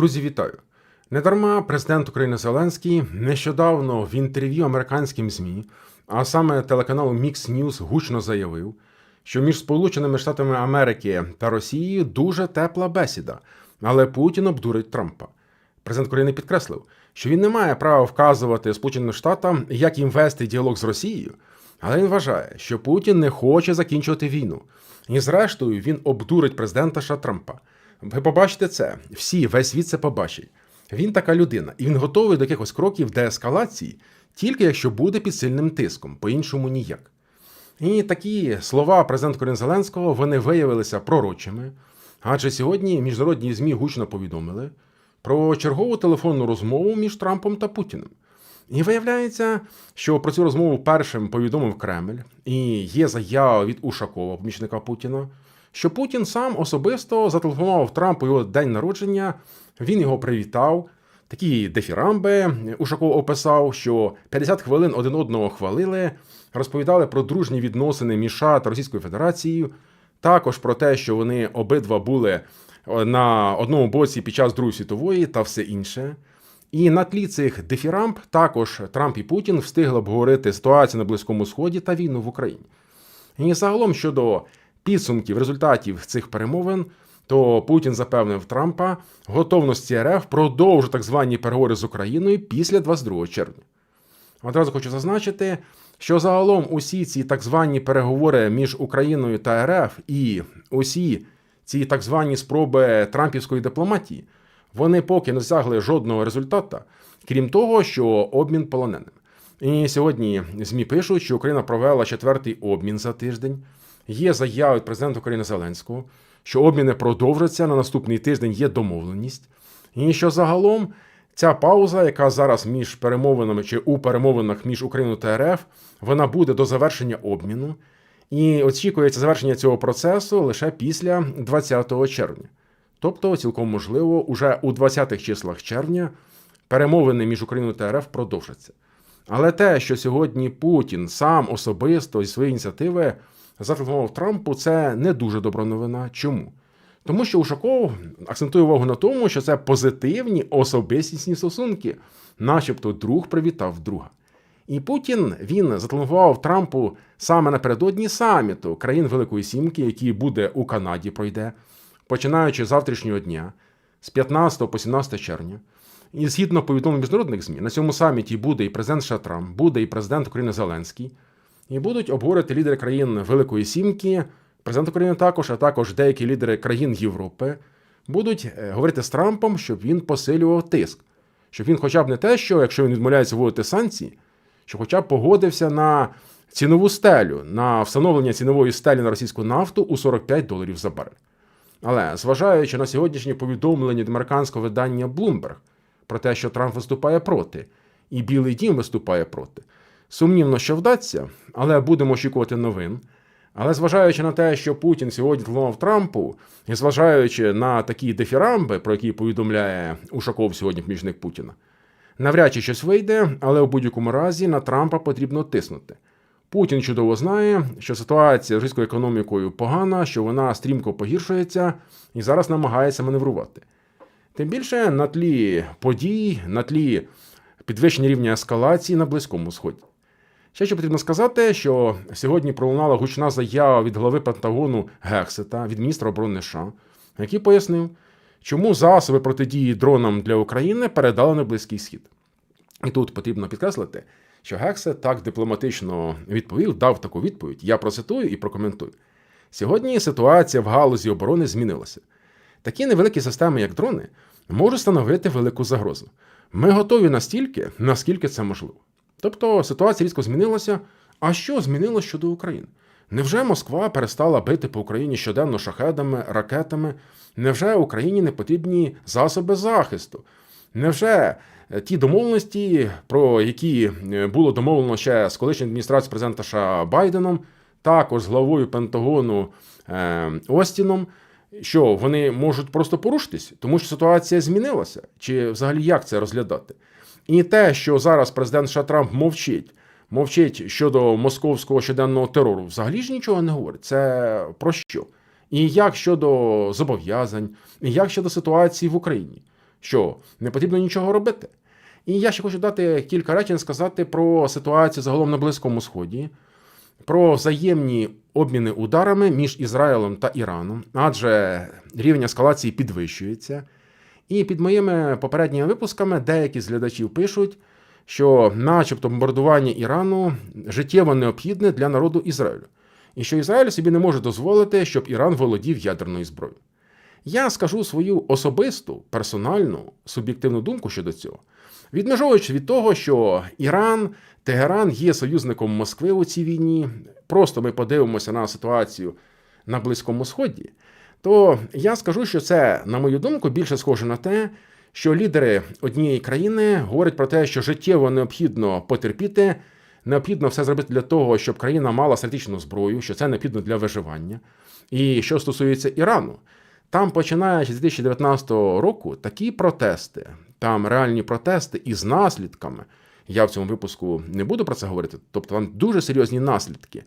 Друзі, вітаю! Недарма президент України Зеленський нещодавно в інтерв'ю американським ЗМІ, а саме телеканалу Mix News гучно заявив, що між Сполученими Штатами Америки та Росією дуже тепла бесіда, але Путін обдурить Трампа. Президент України підкреслив, що він не має права вказувати Сполученим Штатам, як їм вести діалог з Росією, але він вважає, що Путін не хоче закінчувати війну. І зрештою він обдурить президента США Трампа. Ви побачите це, всі, весь світ це побачить. Він така людина, і він готовий до якихось кроків деескалації, тільки якщо буде під сильним тиском, по-іншому ніяк. І такі слова президента України Зеленського вони виявилися пророчими, адже сьогодні міжнародні ЗМІ гучно повідомили про чергову телефонну розмову між Трампом та Путіним. І виявляється, що про цю розмову першим повідомив Кремль, і є заява від Ушакова, помічника Путіна, що Путін сам особисто зателефонував Трампу його день народження, він його привітав. Такі дефірамби Ушаков описав, що 50 хвилин один одного хвалили, розповідали про дружні відносини між США та Російською Федерацією, також про те, що вони обидва були на одному боці під час Другої світової та все інше. І на тлі цих дефірамб також Трамп і Путін встигли обговорити ситуацію на Близькому Сході та війну в Україні. І загалом щодо підсумків результатів цих перемовин, то Путін запевнив Трампа готовності РФ продовжити так звані переговори з Україною після 22 червня. Одразу хочу зазначити, що загалом усі ці так звані переговори між Україною та РФ і усі ці так звані спроби Трампівської дипломатії, вони поки не досягли жодного результата, крім того, що обмін полоненим. І сьогодні ЗМІ пишуть, що Україна провела четвертий обмін за тиждень. Є заява від президента України Зеленського, що обміни продовжаться на наступний тиждень. Є домовленість, і що загалом ця пауза, яка зараз між перемовинами чи у перемовинах між Україною та РФ, вона буде до завершення обміну. І очікується завершення цього процесу лише після 20 червня. Тобто, цілком можливо, уже у 20-х числах червня перемовини між Україною та РФ продовжаться. Але те, що сьогодні Путін сам особисто зі своєї ініціативи зателефонував Трампу, це не дуже добра новина. Чому? Тому що Ушаков акцентує увагу на тому, що це позитивні особистісні стосунки, начебто друг привітав друга. І Путін він зателефонував Трампу саме напередодні саміту країн Великої Сімки, який буде у Канаді, пройде, починаючи з завтрашнього дня, з 15 по 17 червня. І згідно повідомлень міжнародних ЗМІ, на цьому саміті буде і президент США Трамп, буде і президент України Зеленський, і будуть обговорити лідери країн Великої Сімки, президент України також, а також деякі лідери країн Європи, будуть говорити з Трампом, щоб він посилював тиск, щоб він, хоча б не те, що якщо він відмовляється вводити санкції, що хоча б погодився на цінову стелю, на встановлення цінової стелі на російську нафту у 45 доларів за барель. Але зважаючи на сьогоднішнє повідомлення від американського видання Bloomberg про те, що Трамп виступає проти, і Білий Дім виступає проти, сумнівно, що вдасться, але будемо очікувати новин. Але зважаючи на те, що Путін сьогодні телефонував Трампу, і зважаючи на такі дефірамби, про які повідомляє Ушаков сьогодні помічник Путіна, навряд чи щось вийде, але у будь-якому разі на Трампа потрібно тиснути. Путін чудово знає, що ситуація з російською економікою погана, що вона стрімко погіршується і зараз намагається маневрувати. Тим більше на тлі подій, на тлі підвищення рівня ескалації на Близькому Сході. Ще що потрібно сказати, що сьогодні пролунала гучна заява від голови Пентагону Гексета, від міністра оборони США, який пояснив, чому засоби протидії дронам для України передали на Близький Схід. І тут потрібно підкреслити, що Гексет так дипломатично відповів, дав таку відповідь. Я процитую і прокоментую. Сьогодні ситуація в галузі оборони змінилася. Такі невеликі системи, як дрони, можуть становити велику загрозу. Ми готові настільки, наскільки це можливо. Тобто ситуація різко змінилася. А що змінилося щодо України? Невже Москва перестала бити по Україні щоденно шахедами, ракетами? Невже Україні не потрібні засоби захисту? Невже ті домовленості, про які було домовлено ще з колишньої адміністрації президента США Байденом, також з главою Пентагону Остіном, що вони можуть просто порушитись, тому що ситуація змінилася? Чи взагалі як це розглядати? І те, що зараз президент США Трамп мовчить, мовчить щодо московського щоденного терору, взагалі ж нічого не говорить. Це про що? І як щодо зобов'язань, і як щодо ситуації в Україні? що не потрібно нічого робити. І я ще хочу дати кілька речень сказати про ситуацію загалом на Близькому Сході, про взаємні обміни ударами між Ізраїлем та Іраном, адже рівень ескалації підвищується. І під моїми попередніми випусками деякі з глядачів пишуть, що, начебто, бомбардування Ірану життєво необхідне для народу Ізраїлю, і що Ізраїль собі не може дозволити, щоб Іран володів ядерною зброєю. Я скажу свою особисту, персональну, суб'єктивну думку щодо цього, відмежовуючи від того, що Іран, Тегеран є союзником Москви у цій війні. Просто ми подивимося на ситуацію на Близькому Сході, то я скажу, що це, на мою думку, більше схоже на те, що лідери однієї країни говорять про те, що життєво необхідно потерпіти, необхідно все зробити для того, щоб країна мала стратегічну зброю, що це необхідно для виживання. І що стосується Ірану, там, починаючи з 2019 року, такі протести, там реальні протести із наслідками. Я в цьому випуску не буду про це говорити, тобто там дуже серйозні наслідки.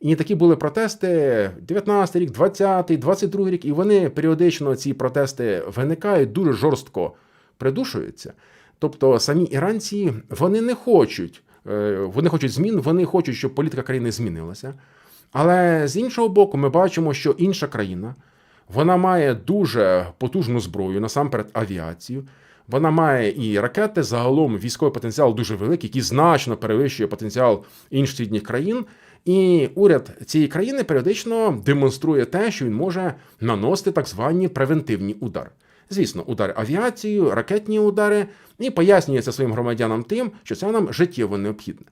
І такі були протести 19 рік, 20, 22 рік, і вони періодично ці протести виникають, дуже жорстко придушуються. Тобто самі іранці вони не хочуть, е, вони хочуть змін, вони хочуть, щоб політика країни змінилася. Але з іншого боку, ми бачимо, що інша країна вона має дуже потужну зброю, насамперед авіацію. Вона має і ракети, загалом військовий потенціал дуже великий, який значно перевищує потенціал інших східних країн. І уряд цієї країни періодично демонструє те, що він може наносити так звані превентивні удари. Звісно, удари авіацією, ракетні удари, і пояснюється своїм громадянам тим, що це нам життєво необхідне.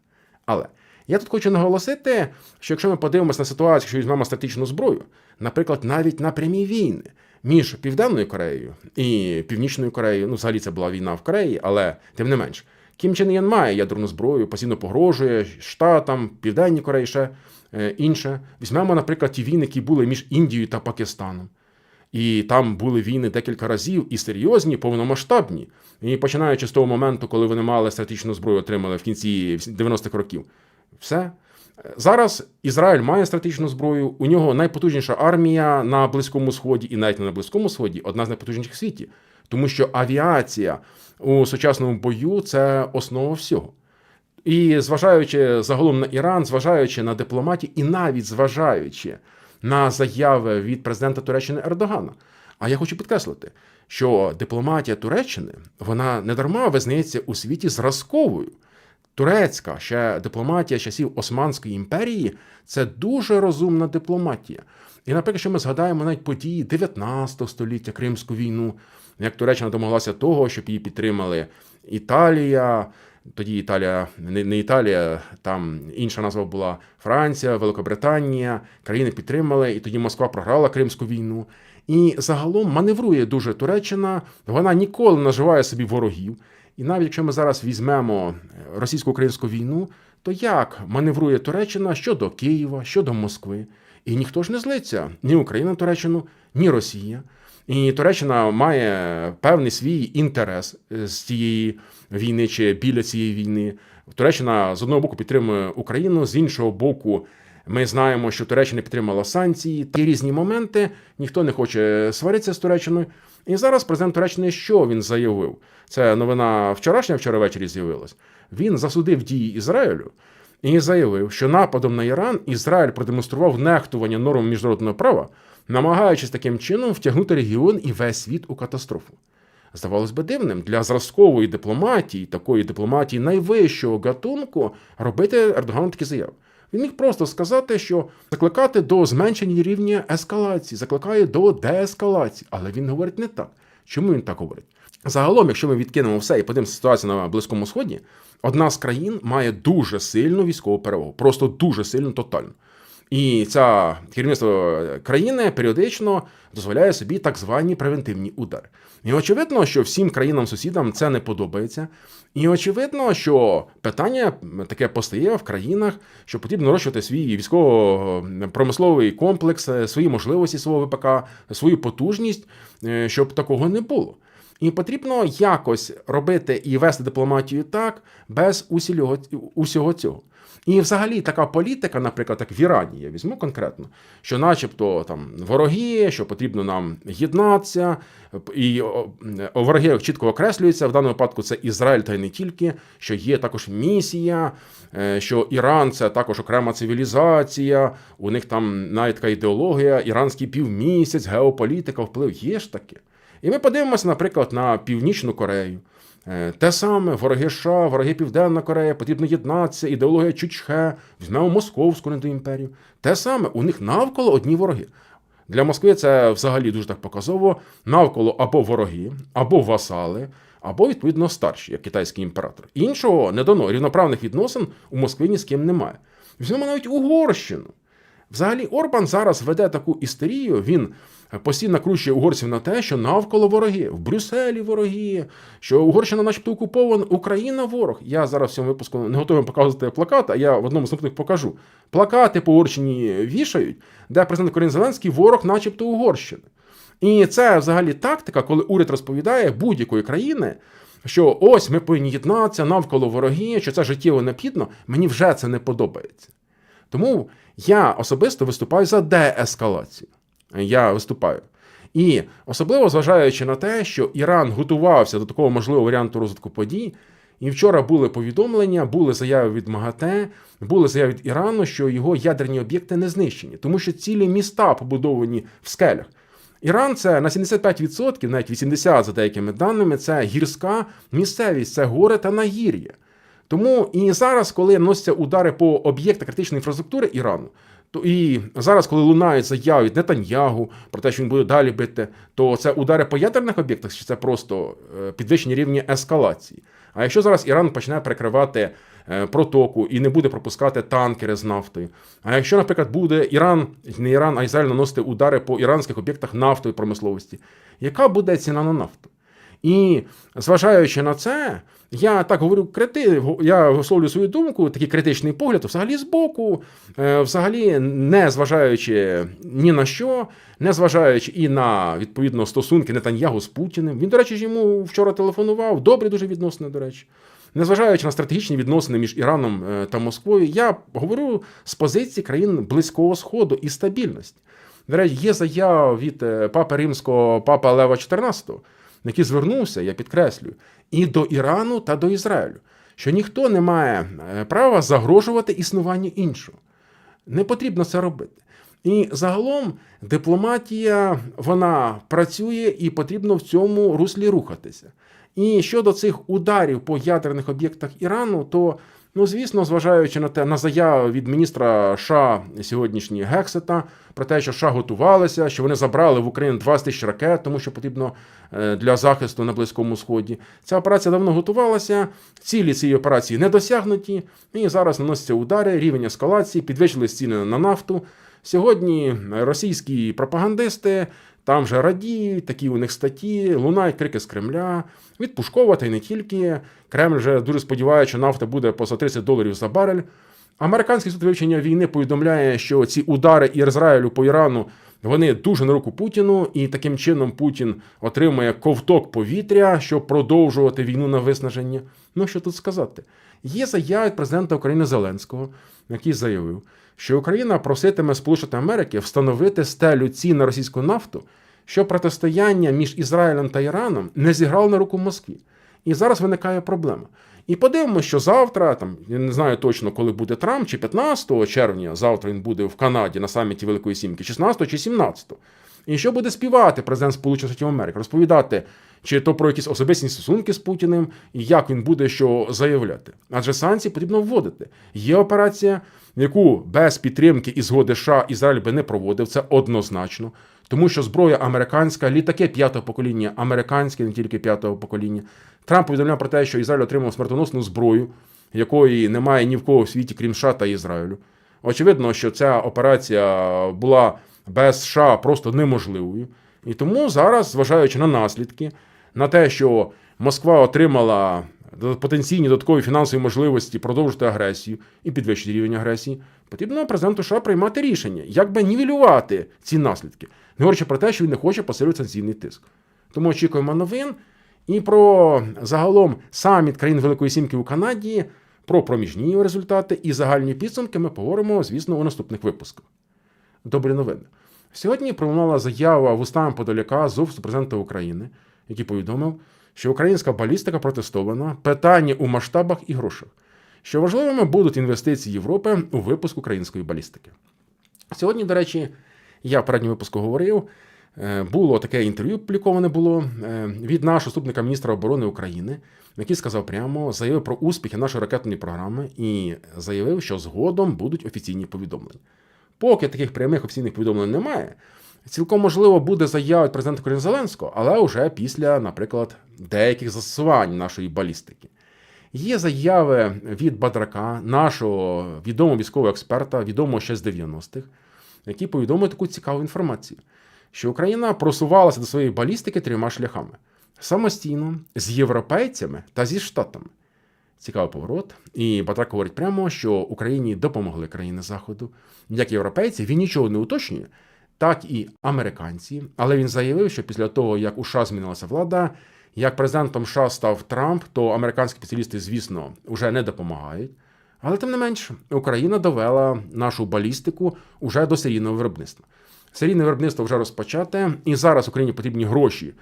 Але я тут хочу наголосити, що якщо ми подивимося на ситуацію, що візьмемо статичну зброю, наприклад, навіть на прямі війни між Південною Кореєю і Північною Кореєю, ну взагалі це була війна в Кореї, але тим не менш, Кім Чен Єн має ядерну зброю, постійно погрожує Штатам, Південній Кореї ще е, інше. Візьмемо, наприклад, ті війни, які були між Індією та Пакистаном. І там були війни декілька разів і серйозні, повномасштабні. І починаючи з того моменту, коли вони мали стратегічну зброю, отримали в кінці 90-х років. Все. Зараз Ізраїль має стратегічну зброю, у нього найпотужніша армія на Близькому Сході, і навіть не на Близькому Сході, одна з найпотужніших в світі. Тому що авіація у сучасному бою це основа всього. І зважаючи загалом на Іран, зважаючи на дипломатію, і навіть зважаючи на заяви від президента Туреччини Ердогана. А я хочу підкреслити, що дипломатія Туреччини вона не дарма визнається у світі зразковою. Турецька ще дипломатія часів Османської імперії це дуже розумна дипломатія. І, наприклад, якщо ми згадаємо навіть події 19 століття Кримську війну, як Туреччина домоглася того, щоб її підтримали Італія. Тоді Італія, не Італія, там інша назва була Франція, Великобританія. Країни підтримали, і тоді Москва програла Кримську війну. І загалом маневрує дуже Туреччина. Вона ніколи наживає собі ворогів. І навіть якщо ми зараз візьмемо російсько-українську війну, то як маневрує Туреччина щодо Києва, щодо Москви? І ніхто ж не злиться ні Україна Туреччину, ні Росія. І Туреччина має певний свій інтерес з цієї війни чи біля цієї війни. Туреччина з одного боку підтримує Україну, з іншого боку, ми знаємо, що Туреччина підтримала санкції. Ті різні моменти, ніхто не хоче сваритися з Туреччиною. І зараз президент Туреччини що він заявив? Це новина вчорашня, вчора ввечері з'явилась. Він засудив дії Ізраїлю і заявив, що нападом на Іран Ізраїль продемонстрував нехтування норм міжнародного права, намагаючись таким чином втягнути регіон і весь світ у катастрофу. Здавалось би, дивним для зразкової дипломатії, такої дипломатії найвищого гатунку, робити Ердогану такі заяви. Він міг просто сказати, що закликати до зменшення рівня ескалації, закликає до деескалації. Але він говорить не так. Чому він так говорить? Загалом, якщо ми відкинемо все і подивимося ситуацію на Близькому Сході, одна з країн має дуже сильну військову перевагу, просто дуже сильну, тотальну. І ця керівництво країни періодично дозволяє собі так звані превентивні удари. І очевидно, що всім країнам-сусідам це не подобається. І очевидно, що питання таке постає в країнах, що потрібно нарощувати свій військово-промисловий комплекс, свої можливості свого ВПК, свою потужність, щоб такого не було. І потрібно якось робити і вести дипломатію так, без усілього, усього цього. І взагалі така політика, наприклад, як в Ірані, я візьму конкретно, що начебто там вороги, що потрібно нам єднатися, і вороги чітко окреслюються. В даному випадку це Ізраїль та й не тільки, що є також місія, е, що Іран це також окрема цивілізація, у них там навіть така ідеологія, іранський півмісяць, геополітика, вплив є ж таке. І ми подивимося, наприклад, на Північну Корею. Е, Те саме вороги США, вороги Південна Корея, потрібно єднатися, ідеологія Чучхе, візьмемо Московську недоімперію. Те саме у них навколо одні вороги. Для Москви це взагалі дуже так показово. Навколо або вороги, або васали, або відповідно старші, як китайський імператор. Іншого не дано рівноправних відносин у Москві ні з ким немає. Візьмемо навіть Угорщину. Взагалі, Орбан зараз веде таку істерію. Він постійно накручує угорців на те, що навколо вороги, в Брюсселі вороги, що Угорщина, начебто, окупована, Україна ворог. Я зараз в цьому випуску не готовий показувати плакат, а я в одному з наступних покажу. Плакати по Угорщині вішають, де президент Корін Зеленський ворог, начебто, Угорщини. І це взагалі тактика, коли уряд розповідає будь-якої країни. Що ось ми повинні єднатися навколо вороги, що це життєво необхідно, мені вже це не подобається. Тому я особисто виступаю за деескалацію. Я виступаю. І особливо зважаючи на те, що Іран готувався до такого можливого варіанту розвитку подій. І вчора були повідомлення, були заяви від МАГАТЕ, були заяви від Ірану, що його ядерні об'єкти не знищені, тому що цілі міста побудовані в скелях. Іран це на 75%, навіть 80% за деякими даними, це гірська місцевість, це гори та нагір'я. Тому і зараз, коли носяться удари по об'єктах критичної інфраструктури Ірану, то і зараз, коли лунають заяви від Нетаньягу про те, що він буде далі бити, то це удари по ядерних об'єктах, чи це просто е, підвищення рівня ескалації. А якщо зараз Іран почне перекривати е, протоку і не буде пропускати танкери з нафтою, а якщо, наприклад, буде Іран, не Іран, а Ізраїль наносити удари по іранських об'єктах нафтової промисловості, яка буде ціна на нафту? І зважаючи на це, я так говорю, крити, я висловлюю свою думку, такий критичний погляд, взагалі збоку, е, взагалі не зважаючи ні на що, не зважаючи і на відповідно стосунки Нетаньягу з Путіним. Він, до речі, йому вчора телефонував, добрі дуже відносини, до речі. Незважаючи на стратегічні відносини між Іраном е, та Москвою, я говорю з позиції країн Близького Сходу і стабільності. До речі, є заява від е, папи римського папа Лева XIV, який звернувся, я підкреслюю, і до Ірану та до Ізраїлю, що ніхто не має е, права загрожувати існуванню іншого. Не потрібно це робити. І загалом дипломатія вона працює і потрібно в цьому руслі рухатися. І щодо цих ударів по ядерних об'єктах Ірану, то Ну, звісно, зважаючи на те на заяву від міністра США сьогоднішній Гексета про те, що США готувалися, що вони забрали в Україну 20 тисяч ракет, тому що потрібно е, для захисту на Близькому Сході. Ця операція давно готувалася. Цілі цієї операції не досягнуті. І зараз наносяться удари, рівень ескалації, підвищили ціни на нафту. Сьогодні російські пропагандисти там вже радіють, такі у них статті, лунають крики з Кремля, від та й не тільки. Кремль вже дуже сподівається, що нафта буде по 130 доларів за барель. Американський суд вивчення війни повідомляє, що ці удари Ізраїлю по Ірану вони дуже на руку Путіну, і таким чином Путін отримує ковток повітря, щоб продовжувати війну на виснаження. Ну що тут сказати? Є заява від президента України Зеленського, який заявив, що Україна проситиме Сполучені Америки встановити стелю цін на російську нафту, що протистояння між Ізраїлем та Іраном не зіграло на руку Москві. І зараз виникає проблема. І подивимося, що завтра, там я не знаю точно, коли буде Трамп, чи 15 червня, завтра він буде в Канаді на саміті Великої Сімки, 16 чи 17. І що буде співати президент Сполучених Штатів Америки, розповідати, чи то про якісь особисті стосунки з Путіним, і як він буде що заявляти. Адже санкції потрібно вводити. Є операція, яку без підтримки і згоди США Ізраїль би не проводив, це однозначно. Тому що зброя американська, літаки п'ятого покоління, американські, не тільки п'ятого покоління. Трамп повідомляв про те, що Ізраїль отримав смертоносну зброю, якої немає ні в кого в світі, крім США та Ізраїлю. Очевидно, що ця операція була без США просто неможливою. І тому зараз, зважаючи на наслідки, на те, що Москва отримала потенційні додаткові фінансові можливості продовжити агресію і підвищити рівень агресії, потрібно президенту США приймати рішення, як би нівелювати ці наслідки, не говорячи про те, що він не хоче посилювати санкційний тиск. Тому очікуємо новин. І про загалом саміт країн Великої Сімки у Канаді, про проміжні результати і загальні підсумки ми поговоримо, звісно, у наступних випусках. Добрі новини. Сьогодні пролунала заява вустами Подоляка з Офісу президента України, який повідомив, що українська балістика протестована, питання у масштабах і грошах, що важливими будуть інвестиції Європи у випуск української балістики. Сьогодні, до речі, я в передньому випуску говорив. е, Було таке інтерв'ю публіковане було е, від нашого заступника міністра оборони України, який сказав прямо, заявив про успіхи нашої ракетної програми і заявив, що згодом будуть офіційні повідомлення. Поки таких прямих офіційних повідомлень немає, цілком можливо буде заява президента України Зеленського, але вже після, наприклад, деяких застосувань нашої балістики. Є заяви від Бадрака, нашого відомого військового експерта, відомого ще з 90-х, який повідомив таку цікаву інформацію, що Україна просувалася до своєї балістики трьома шляхами: самостійно, з європейцями та зі штатами. Цікавий поворот. І Батрак говорить прямо, що Україні допомогли країни Заходу, як європейці. Він нічого не уточнює, так і американці. Але він заявив, що після того, як у США змінилася влада, як президентом США став Трамп, то американські спеціалісти, звісно, вже не допомагають. Але тим не менш, Україна довела нашу балістику уже до серійного виробництва. Серійне виробництво вже розпочате, і зараз Україні потрібні гроші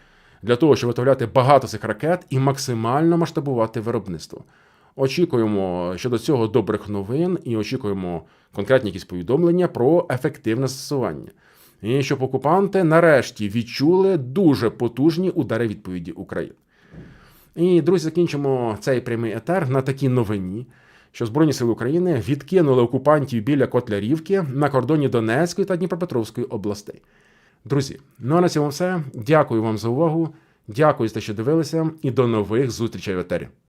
для того, щоб виготовляти багато цих ракет і максимально масштабувати виробництво. Очікуємо щодо цього добрих новин і очікуємо конкретні якісь повідомлення про ефективне застосування. І щоб окупанти нарешті відчули дуже потужні удари відповіді України. І, друзі, закінчимо цей прямий етер на такій новині, що Збройні сили України відкинули окупантів біля Котлярівки на кордоні Донецької та Дніпропетровської областей. Друзі, ну а на цьому все. Дякую вам за увагу. Дякую за те, що дивилися, і до нових зустрічей в етері.